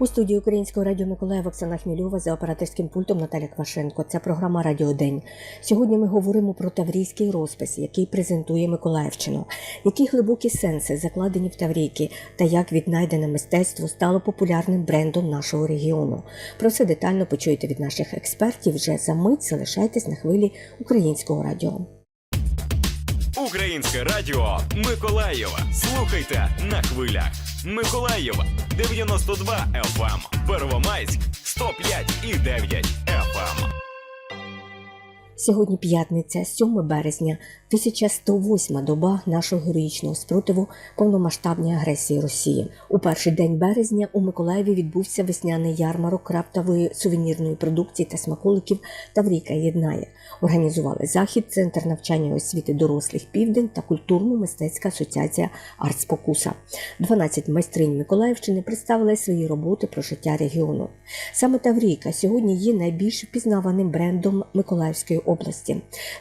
У студії Українського радіо Миколаїв Оксана Хмільова за операторським пультом Наталя Квашенко. Це програма Радіо День. Сьогодні ми говоримо про таврійський розпис, який презентує Миколаївщину, які глибокі сенси закладені в Таврійки та як віднайдене мистецтво стало популярним брендом нашого регіону. Про все детально почуєте від наших експертів. Вже за мить залишайтесь на хвилі українського радіо. Українське радіо Миколаєва. Слухайте на хвилях. Миколаєва 92 FM. Первомайськ 105 і 9 FM. Сьогодні п'ятниця, 7 березня, 1108 доба нашого героїчного спротиву повномасштабній агресії Росії. У перший день березня у Миколаєві відбувся весняний ярмарок крафтової сувенірної продукції та смаколиків Таврійка єднає. Організували захід, центр навчання і освіти дорослих Південь та культурно-мистецька асоціація Артспокуса. 12 майстринь Миколаївщини представили свої роботи про життя регіону. Саме Таврійка сьогодні є найбільш впізнаваним брендом Миколаївської області.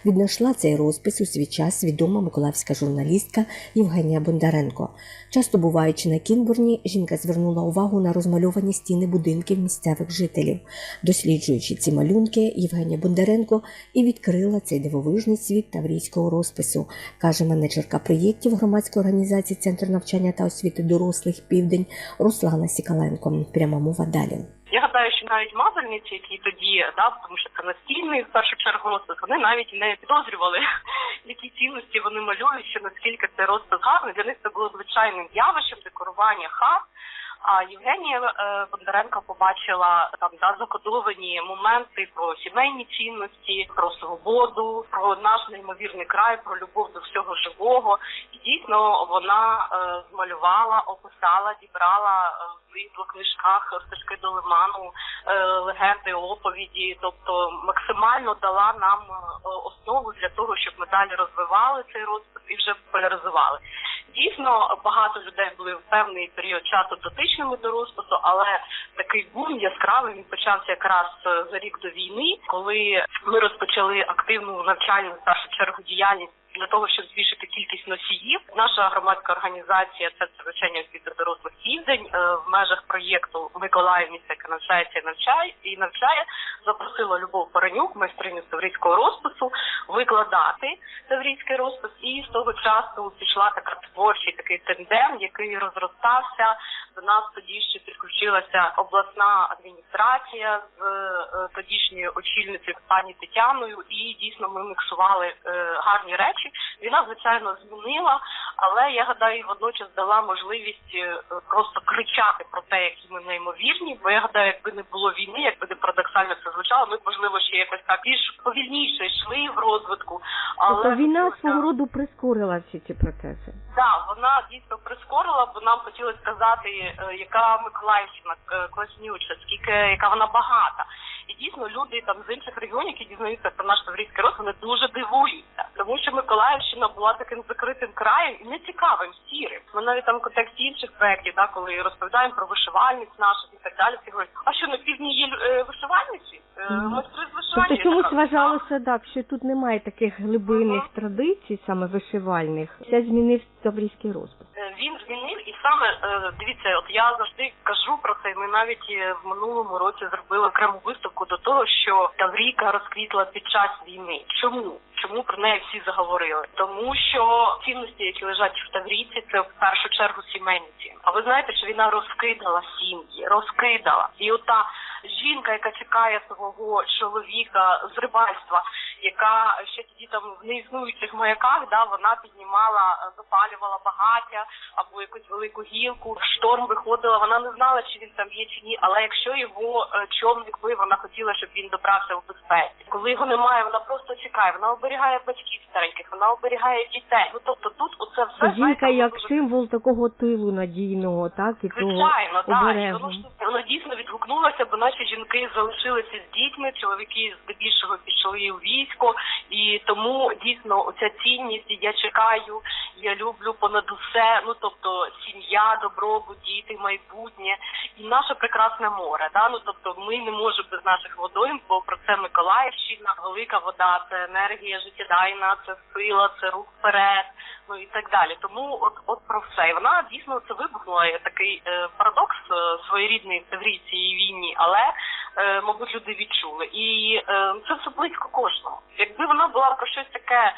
Віднайшла цей розпис у свій час відома миколаївська журналістка Євгенія Бондаренко. Часто буваючи на Кінбурні, жінка звернула увагу на розмальовані стіни будинків місцевих жителів. Досліджуючи ці малюнки, Євгенія Бондаренко і відкрила цей дивовижний світ таврійського розпису, каже менеджерка проєктів громадської організації Центр навчання та освіти дорослих Південь Руслана Сікаленко. Пряма мова далі. Я гадаю, що навіть мазальниці, які тоді, да, тому що це настільний в першу чергу розпис, вони навіть не підозрювали, які цінності вони малюють, що наскільки цей розпис гарний. Для них це було звичайним явищем декорування хат. А Євгенія е, Бондаренко побачила там да закодовані моменти про сімейні цінності, про свободу, про наш неймовірний край, про любов до всього живого. І дійсно вона е, змалювала, описала, дібрала е, в своїх двох книжках стежки до лиману, е, легенди, оповіді, тобто максимально дала нам е, основу для того, щоб ми далі розвивали цей розпис і вже популяризували. Дійсно, багато людей були в певний період часу дотичними до розпису, але такий бум яскравий він почався якраз е, за рік до війни, коли ми розпочали активну навчальну в першу чергу діяльність. Для того щоб збільшити кількість носіїв, наша громадська організація Центр навчання освіти дорослих південь е, в межах проєкту Миколаїв місце, яке навчається і навчає і навчає, запросила Любов Паранюк, майстриню таврійського розпису, викладати таврійський розпис. І з того часу пішла така творчий такий тендем, який розростався. До нас тоді ще підключилася обласна адміністрація з е, тодішньою очільницею пані Тетяною, і дійсно ми міксували е, гарні речі. Війна, звичайно, змінила, але я гадаю, водночас дала можливість е, просто кричати про те, які ми неймовірні. Бо я гадаю, якби не було війни, якби не парадоксально це звучало, ми б можливо ще якось так більш повільніше йшли в розвитку. Але Тобто війна свого роду прискорила всі ці процеси. Да, вона дійсно прискорила, бо нам хотілося сказати, е, яка Миколаївщина е, класнюча, скільки яка вона багата. І дійсно люди там з інших регіонів, які дізнаються про наш таврійський рост, вони дуже дивуються, тому що Миколаївщина була таким закритим краєм нецікавим, сірим. Ми навіть там в контексті інших проєктів, да, коли розповідаємо про вишивальниць наших і так далі, всі говорять, а що на півдні є е, вишивальниці? Вишивання. Тобто чомусь вважалося так, що тут немає таких глибинних Мгм. традицій, саме вишивальних. Це змінив таврійський розпис. Е, Він змінив і саме е, дивіться, от я завжди кажу про це. Ми навіть е, в минулому році зробили окрему виставку до того, що Таврійка розквітла під час війни. Чому? Чому про неї всі заговорили? Тому що цінності, які лежать в Таврійці, це в першу чергу сімейні цінності. А ви знаєте, що війна розкидала сім'ї, розкидала. І ота жінка, яка чекає свого чоловіка з рибальства, яка ще тоді там в неіснуючих маяках, да, вона піднімала, е, запалювала багаття або якусь велику гілку. В шторм виходила. Вона не знала, чи він там є чи ні. Але якщо його е, човник плив, вона хотіла, щоб він добрався в безпеці. Коли його немає, вона просто чекає. Вона оберігає батьків стареньких, вона оберігає дітей. Ну тобто тут оце все Жінка як воно символ такого тилу надійного, так і того Звичайно, так. І воно воно дійсно відгукнулося, бо наші жінки залишилися з дітьми, чоловіки здебільшого пішли у військ, близько, і тому дійсно оця цінність я чекаю, я люблю понад усе. Ну тобто сім'я, добробут, діти, майбутнє і наше прекрасне море. Да? Ну тобто ми не можемо без наших водойм, бо про це Миколаївщина, велика вода, це енергія життєдайна, це сила, це рух вперед, ну і так далі. Тому от от про все. І вона дійсно це вибухнула такий е, парадокс е, своєрідний в цій війні, але мабуть люди відчули. І е, це все близько кожного. Якби вона була про щось таке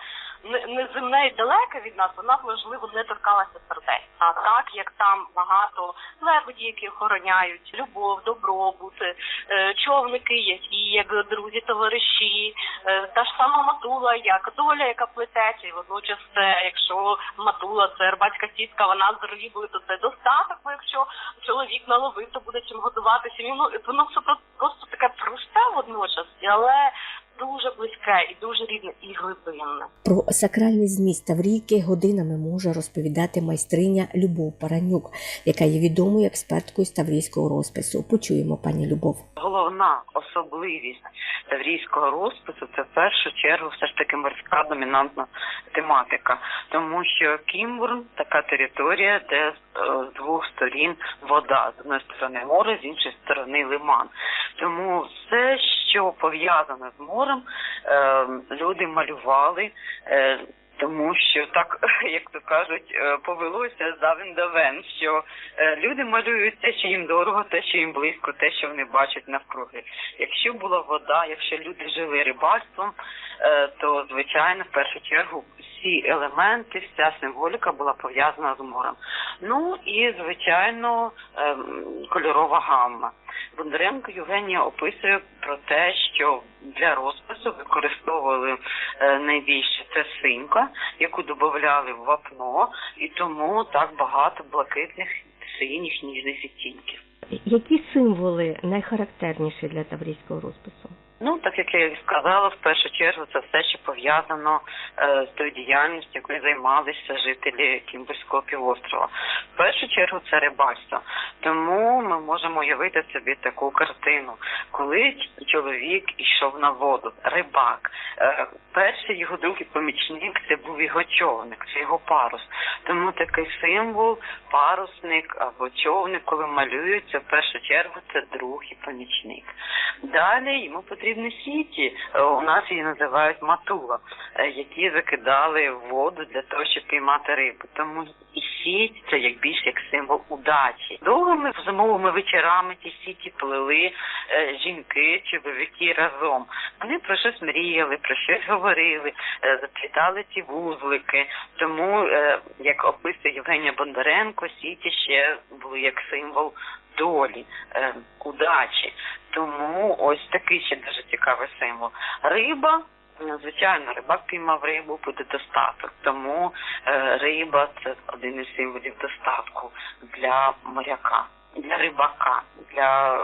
неземне і далеке від нас, вона б можливо не торкалася сердець. А так як там багато лебеді, які охороняють любов, добробут, е, човники, які як друзі, товариші, е, та ж сама матула, як доля, яка плететься, і водночас якщо матула, це рибацька сітка, вона з риби, то це достаток. Чоловік наловив, то буде чим годувати сім'ю. Ну воно все про- просто таке просте водночас, але дуже близьке і дуже рідне і глибинне. Про сакральний зміст Таврійки годинами може розповідати майстриня Любов Паранюк, яка є відомою експерткою з таврійського розпису. Почуємо, пані Любов. Головна особливість таврійського розпису це в першу чергу все ж таки морська домінантна тематика, тому що Кімбурн така територія, де е, з двох сторін вода, з одної сторони море, з іншої сторони лиман. Тому все, що пов'язане з морем, е, люди малювали. Тому що так, як то кажуть, е, повелося за вен, що е, люди малюють те, що їм дорого, те, що їм близько, те, що вони бачать навкруги. Якщо була вода, якщо люди жили рибальством, е, то звичайно, в першу чергу, всі елементи, вся символіка була пов'язана з морем. Ну і звичайно, ем, кольорова гамма. Бондаренко Євгенія описує про те, що для розпису використовували е, найбільше це синька, яку додавали в вапно, і тому так багато блакитних, синіх, ніжних відтінків. Які символи найхарактерніші для таврійського розпису? Ну, так як я і сказала, в першу чергу це все, що пов'язано е, з тою діяльністю, якою займалися жителі Кімбурського півострова. В першу чергу це рибальство. Тому ми можемо уявити собі таку картину, коли чоловік йшов на воду, рибак. Е, перший його другий помічник це був його човник, це його парус. Тому такий символ, парусник або човник, коли малюються, в першу чергу це друг і помічник. Далі йому потрібні сіті. Е, У нас її називають матула, е, які закидали в воду для того, щоб піймати рибу. Тому і сіть це як більш як символ удачі. Довгими зимовими вечорами ті сіті плели е, жінки, чоловіки разом. Вони про щось мріяли, про щось говорили, заплітали ці вузлики. Тому, як описує Євгенія Бондаренко, сіті ще були як символ долі, удачі. Тому ось такий ще дуже цікавий символ. Риба. ну, Звичайно, рибак піймав рибу, буде достаток. Тому е, риба це один із символів достатку для моряка, для рибака, для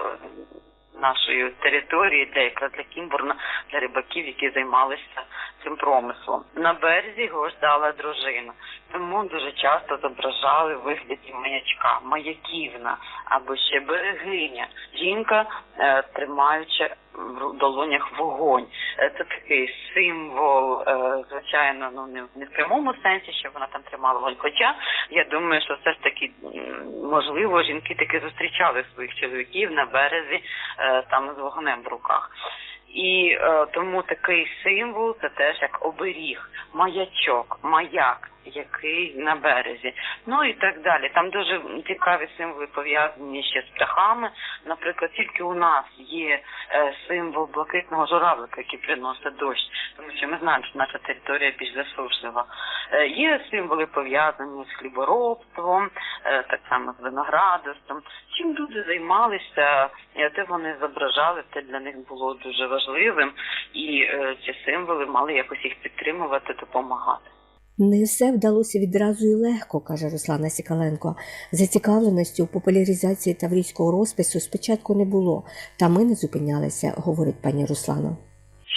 нашої території, для якраз для Кімбурна, для рибаків, які займалися цим промислом. На березі його ждала дружина, тому дуже часто зображали в вигляді маячка, маяківна або ще берегиня. Жінка, е, тримаючи в долонях вогонь. Е, Це такий символ, е, звичайно, ну не, не в прямому сенсі, що вона там тримала вогонь. Хоча я думаю, що все ж таки можливо жінки таки зустрічали своїх чоловіків на березі е, там з вогнем в руках. І е, тому такий символ це теж як оберіг, маячок, маяк, який на березі. Ну і так далі. Там дуже цікаві символи пов'язані ще з птахами. Наприклад, тільки у нас є е, символ блакитного журавлика, який приносить дощ, тому що ми знаємо, що наша територія більш засушлива. Е, є символи пов'язані з хліборобством, е, так само з виноградарством. Чим люди займалися, е, те вони зображали, це для них було дуже важливим, і ці символи мали якось їх підтримувати, допомагати. Не все вдалося відразу і легко, каже Руслана Сікаленко. Зацікавленості у популяризації таврійського розпису спочатку не було, та ми не зупинялися, говорить пані Руслана.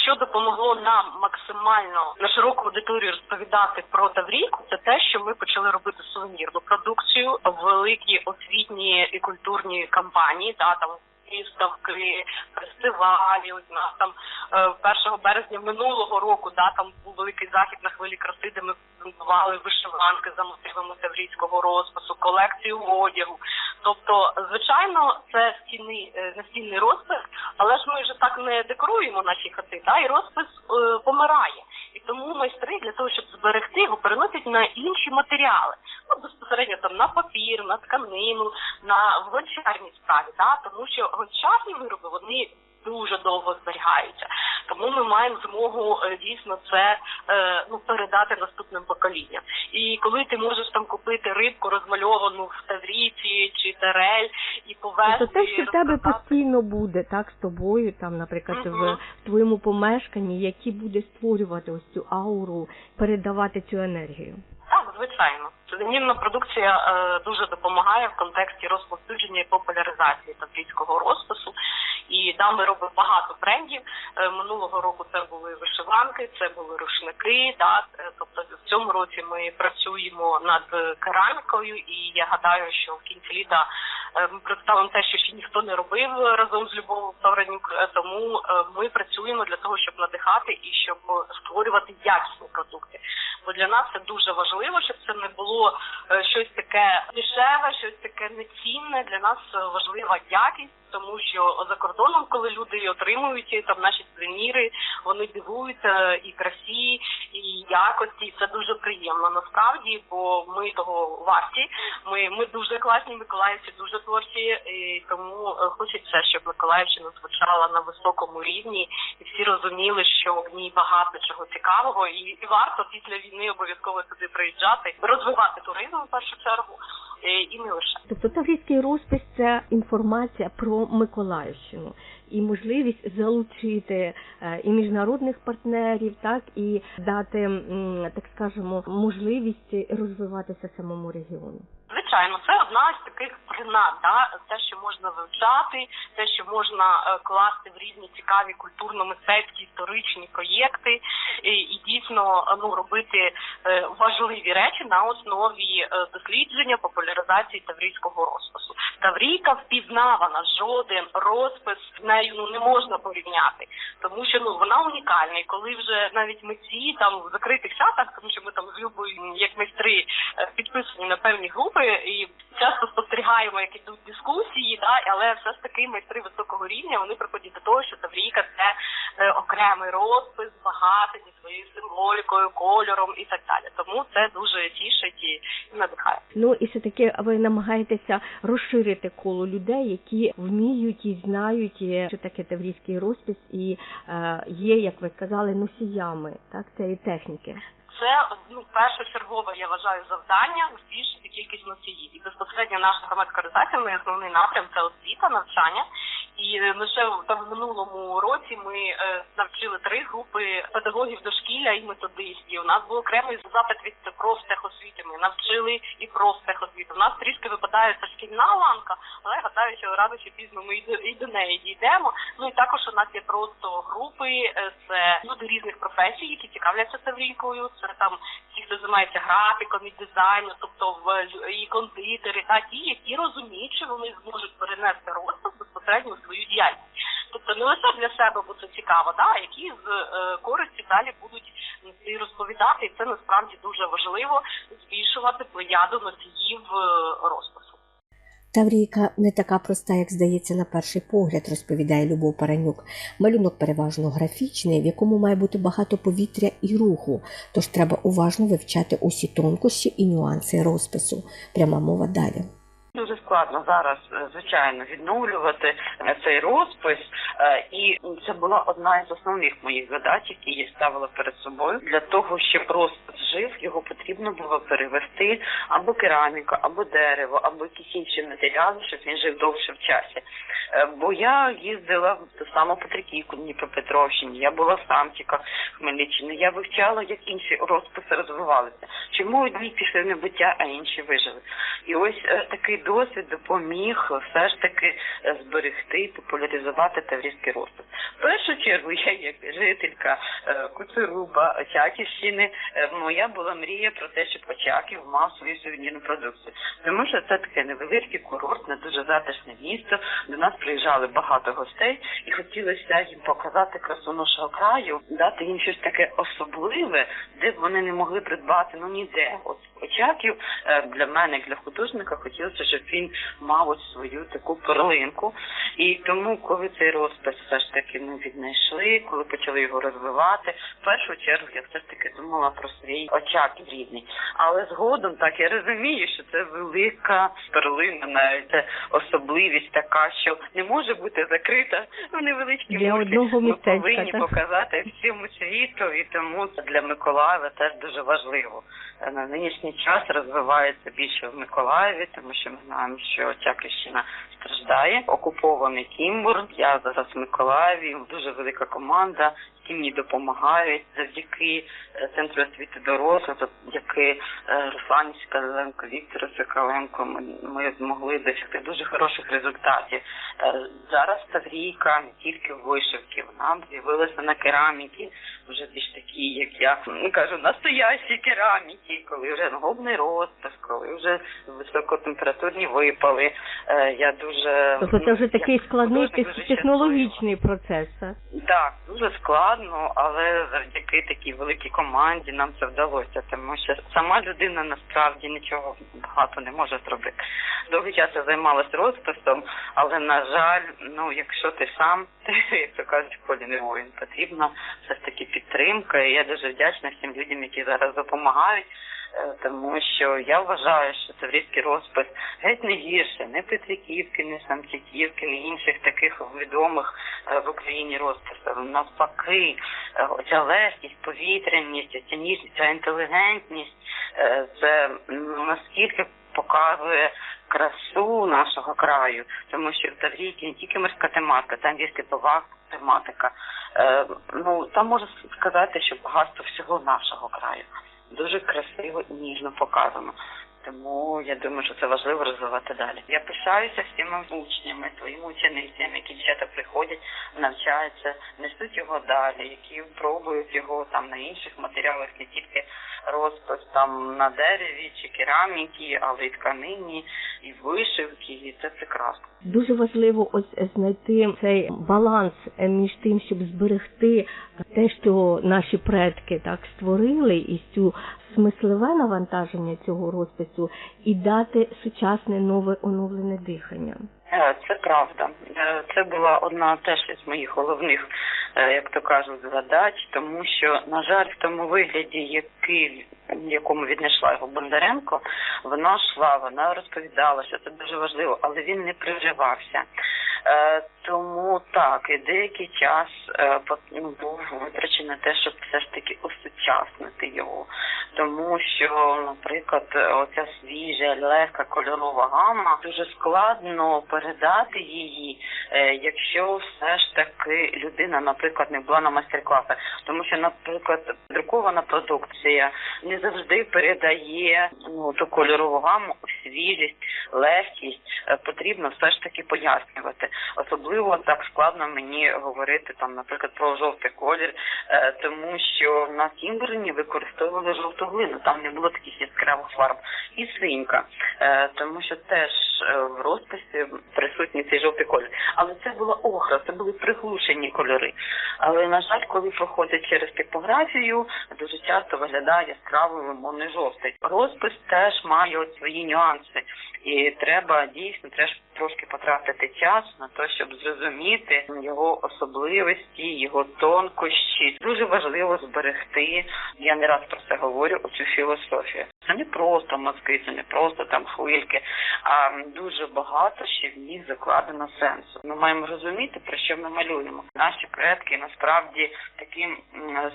Що допомогло нам максимально на широку аудиторію розповідати про Таврійку, це те, що ми почали робити сувенірну продукцію, великі освітні і культурні кампанії, та там виставки, фестивалі. Ось нас там е, 1 березня минулого року, да, там був великий захід на хвилі краси, де ми презентували вишиванки за мотивами таврійського розпису, колекцію одягу. Тобто, звичайно, це стіни е, настільний розпис, але ж ми ж так не декоруємо наші хати, да, і розпис е, помирає. Тому майстри для того, щоб зберегти його, переносять на інші матеріали. Ну, безпосередньо там на папір, на тканину, на гончарні справі, да, тому що гончарні вироби вони дуже довго зберігаються. Тому ми маємо змогу е, дійсно це е, ну передати наступним поколінням. І коли ти можеш там купити рибку розмальовану в тавріці чи терель і повезти Тобто те, що в тебе постійно буде, так, з тобою, там, наприклад, в, Мгм. в твоєму помешканні, які буде створювати ось цю ауру, передавати цю енергію. Так, звичайно. Сувенірна продукція е, дуже допомагає в контексті розповсюдження і популяризації таврійського розпису. І да, ми робимо багато брендів. Е, минулого року це були вишиванки, це були рушники. Да, Е, тобто в цьому році ми працюємо над керамікою, і я гадаю, що в кінці літа ми представимо те, що ще ніхто не робив разом з Любов'ю Тавранюк. Е, Тому ми працюємо для того, щоб надихати і щоб створювати якісні продукти. Бо для нас це дуже важливо, щоб це не було е, щось таке дешеве, щось таке нецінне. Для нас важлива якість, тому що за кордоном, коли люди отримують там наші сувеніри, вони дивуються і красі, і якості. Це дуже приємно насправді, бо ми того варті. Ми, ми дуже класні миколаївці, дуже творчі, і тому е, хочеться, щоб Миколаївщина звучала на високому рівні, і всі розуміли, що в ній багато чого цікавого, і, і варто після війни обов'язково сюди приїжджати, розвивати туризм в першу чергу, і не лише. Тобто таврійський розпис це інформація про Миколаївщину і можливість залучити е, і міжнародних партнерів, так і дати, так скажемо, можливість розвиватися самому регіону. Звичайно, це одна з таких принад, да? те, що можна вивчати, те, що можна е, класти в різні цікаві культурно-мистецькі історичні проєкти, і, і дійсно е, ну робити е, важливі речі на основі дослідження популяризації таврійського розпису. Таврійка впізнавана, жоден розпис з нею ну не можна порівняти, тому що ну вона унікальна. І коли вже навіть митці там в закритих чатах, тому що ми там з Любою, як майстри, підписані на певні групи і часто спостерігаємо, як ідуть дискусії, да, але все ж таки майстри високого рівня вони приходять до того, що Таврійка це е, окремий розпис, багатий зі своєю символікою, кольором і так далі. Тому це дуже тішить і, надихає. Ну і все таки ви намагаєтеся розширити коло людей, які вміють і знають, що таке таврійський розпис, і е, є, як ви сказали, носіями так цієї техніки. Це ну першочергове, я вважаю, завдання збільшити кількість носіїв. І безпосередньо наша громадська організація, ми основний напрям це освіта, навчання. І лише там в минулому році ми е, навчили три групи педагогів дошкілля і методистів. У нас був окремий запит від профтехосвіти. Ми навчили і профтехосвіту. У нас трішки випадає ця шкільна ланка, але я гадаю, що рано чи пізно ми і до, неї дійдемо. Ну і також у нас є просто групи, е, це люди різних професій, які цікавляться таврійкою. Це там ті, хто займається графіком і дизайном, тобто в і кондитери, та ті, які розуміють, що вони зможуть перенести розпис безпосередньо у свою діяльність. Тобто не лише для себе, бо це цікаво, да, які з е, користю далі будуть і розповідати, і це насправді дуже важливо збільшувати плеяду носіїв е, розпису. Таврійка не така проста, як здається на перший погляд, розповідає Любов Паранюк. Малюнок переважно графічний, в якому має бути багато повітря і руху, тож треба уважно вивчати усі тонкощі і нюанси розпису. Пряма мова далі. Дуже складно зараз, е, звичайно, відновлювати е, цей розпис, Е, і це була одна із основних моїх задач, які я ставила перед собою. Для того, щоб розпис жив, його потрібно було перевести або кераміку, або дерево, або якісь інші матеріали, щоб він жив довше в часі. Бо я їздила в ту саму Петриківку Дніпропетровщині, я була в Самчиках Хмельниччині, я вивчала, як інші розписи розвивалися. Чому одні пішли в небуття, а інші вижили. І ось такий досвід допоміг все ж таки е, зберегти, популяризувати таврійський розпис. В першу чергу я як жителька е, Куцеруба, Очаківщини, е, моя була мрія про те, щоб Очаків мав свою сувенірну продукцію. Тому що це таке невеличке курортне, дуже затишне місто. До нас приїжджали багато гостей і хотілося їм показати красу нашого краю, дати їм щось таке особливе, де вони не могли придбати ну ніде. Очаків е, для мене, як для художника, хотілося, щоб він мав ось свою таку перлинку. І тому, коли цей розпис все ж таки ми віднайшли, коли почали його розвивати, в першу чергу я все ж таки думала про свій очаків рідний. Але згодом так я розумію, що це велика перлина, навіть це особливість така, що не може бути закрита в невеличкій одного Ми повинні так? показати всьому світу, і тому для Миколаєва теж дуже важливо. Е, На нинішній час розвивається більше в Миколаєві, тому що ми знаємо, що Чаківщина страждає. Окупований Кімбур. Я зараз в Миколаєві. Дуже велика команда. Які мені допомагають завдяки е, центру освіти дорослих, завдяки е, Руслані Скаленко, Віктору Соколенко. Ми, змогли досягти дуже хороших результатів. Е, Зараз Таврійка не тільки в вишивці, вона з'явилася на кераміки, вже більш такі, як я ну, кажу, настоящі кераміки, коли вже губний розпис, коли вже високотемпературні випали. Я дуже Тобто це вже ну, такий складний технологічний процес. так? дуже складно, але завдяки такій великій команді нам це вдалося, тому що сама людина насправді нічого багато не може зробити. Довгий час я займалася розписом, але на жаль, ну якщо ти сам, ти як то кажуть, в полі не воїн, потрібна все ж таки підтримка. І я дуже вдячна всім людям, які зараз допомагають. Е, Тому що я вважаю, що таврійський розпис геть не гірше, не Петриківки, не Самчиківки, не інших таких відомих е, в Україні розписів. Навпаки, е, оця легкість, повітряність, оця ніжність, ця інтелігентність, це наскільки показує красу нашого краю, тому що в Таврійці не тільки морська тематика, там є степова тематика. Ну там можна сказати, що багатство всього нашого краю дуже красиво і ніжно показано. Тому я думаю, що це важливо розвивати далі. Я пишаюся всіма учнями, своїми ученицями, які дівчата приходять, навчаються, несуть його далі, які пробують його там на інших матеріалах, не тільки розпис там на дереві чи кераміки, але й тканині, і вишивки, і це прекрасно. Дуже важливо ось знайти цей баланс е, між тим, щоб зберегти те, що наші предки так створили, і цю смислове навантаження цього розпису, і дати сучасне нове оновлене дихання. Е, Це правда. Е, Це була одна теж із моїх головних, як то кажуть, задач, тому що, на жаль, в тому вигляді, який в якому віднайшла його Бондаренко, вона йшла, вона розповідала, що це дуже важливо, але він не приживався. Е, Тому так, і деякий час е, ну, був витрачений на те, щоб все ж таки осучаснити його. Тому що, наприклад, оця свіжа, легка кольорова гама дуже складно передати її, е, якщо все ж таки людина, наприклад, не була на майстер-класах. Тому що, наприклад, друкована продукція не завжди передає ну, ту кольорову гаму, свіжість, легкість. Е, Потрібно все ж таки пояснювати. Особливо так складно мені говорити там, наприклад, про жовтий колір, е, тому що на Кімберні використовували жовту глину, там не було таких яскравих фарб, і синька, е, тому що теж в розписі присутній цей жовтий колір. Але це була охра, це були приглушені кольори. Але на жаль, коли проходить через типографію, дуже часто виглядає яскравий лимонний жовтий. Розпис теж має от свої нюанси, і треба дійсно треба трошки потратити час на те, щоб зрозуміти його особливості, його тонкощі. Дуже важливо зберегти. Я не раз про це говорю. Оцю філософію. Це не просто мозки, це не просто там хвильки, а дуже багато ще в них закладено сенсу. Ми маємо розуміти, про що ми малюємо. Наші предки насправді таким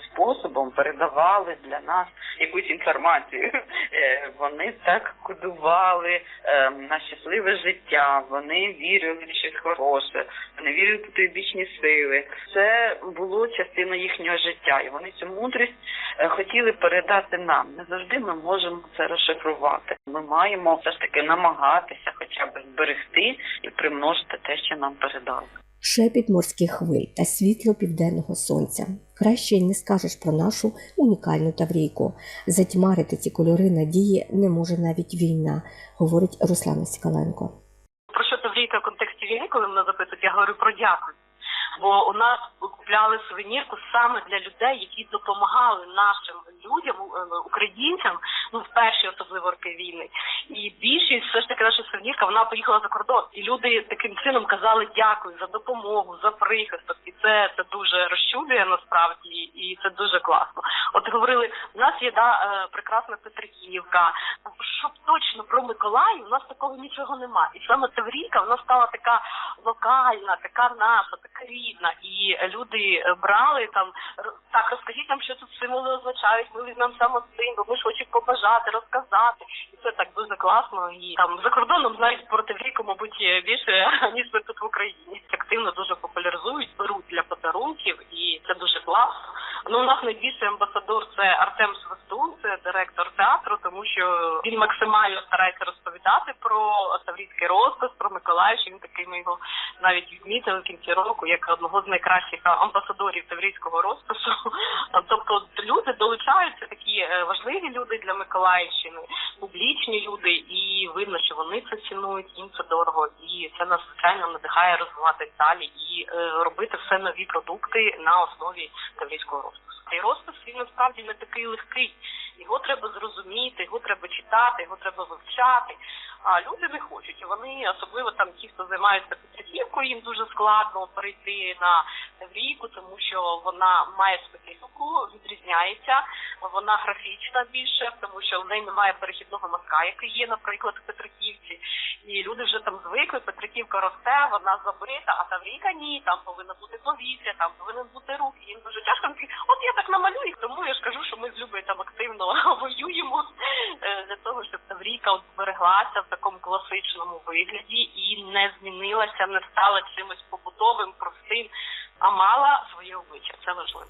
способом передавали для нас якусь інформацію. Е, Вони так кодували е, на щасливе життя. Вони вірили в щось хороше, вірили в потойбічні сили. Це було частина їхнього життя, і вони цю мудрість е, хотіли передати нам. Не завжди ми можемо це розшифрувати. Ми маємо все ж таки намагатися, хоча б зберегти і примножити те, що нам передали. шепіт морських хвиль та світло південного сонця. Краще й не скажеш про нашу унікальну Таврійку. Затьмарити ці кольори надії не може навіть війна, говорить Руслана Сікаленко. Про що Таврійка в контексті війни, коли мене запитують, я говорю про дякую. Бо у нас купляли сувенірку саме для людей, які допомагали нашим людям, е, українцям, ну в перші особливо роки війни. І більшість все ж таки наша сувенірка вона поїхала за кордон. І люди таким чином казали дякую за допомогу, за прихисток. І це, це дуже розчулює насправді, і це дуже класно. От говорили, у нас є да е, прекрасна Петриківка. Щоб точно про Миколаїв, у нас такого нічого нема. І саме Таврійка вона стала така локальна, така наша, така рідна. І люди е, брали там так, розкажіть нам, що тут символи означають. Ми візьмемо саме символ, ми ж хочемо побажати, розказати. І це так дуже класно. І там за кордоном знають Таврійку, мабуть, більше ніж ми тут в Україні. Активно дуже популяризують, беруть для подарунків, і це дуже класно. Ну, у нас найбільший амбасадор це Артем Свистун, це директор театру, тому що він максимально старається розповідати про Таврійський розпис, про Миколаїв. Він такий ми його навіть відмітили в кінці року як одного з найкращих амбасадорів Таврійського розпису. Тобто люди долучаються такі е, важливі люди для Миколаївщини, публічні люди, і видно, що вони це цінують, їм це дорого, і це нас звичайно надихає розвиватись далі і е, робити все нові продукти на основі таврійського розпису. Цей розпис він насправді не такий легкий. Його треба зрозуміти, його треба читати, його треба вивчати. А люди не хочуть. Вони особливо там ті, хто займаються Петриківкою, їм дуже складно перейти на Таврійку, тому що вона має специфіку, відрізняється. Вона графічна більше, тому що в неї немає перехідного мазка, який є, наприклад, в Петриківці. І люди вже там звикли, Петриківка росте, вона забита, а Таврійка ні, там повинно бути повітря, там повинен бути рух. Їм дуже тяжко. От я так намалюю, тому я ж кажу, що ми з Любою там активно воюємо е, для того, щоб Таврійка от збереглася в такому класичному вигляді і не змінилася, не стала чимось побутовим, простим, а мала своє обличчя. Це важливо.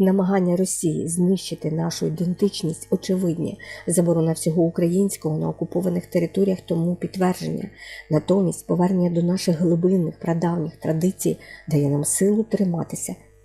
Намагання Росії знищити нашу ідентичність очевидні. Заборона всього українського на окупованих територіях тому підтвердження. Натомість повернення до наших глибинних прадавніх традицій дає нам силу триматися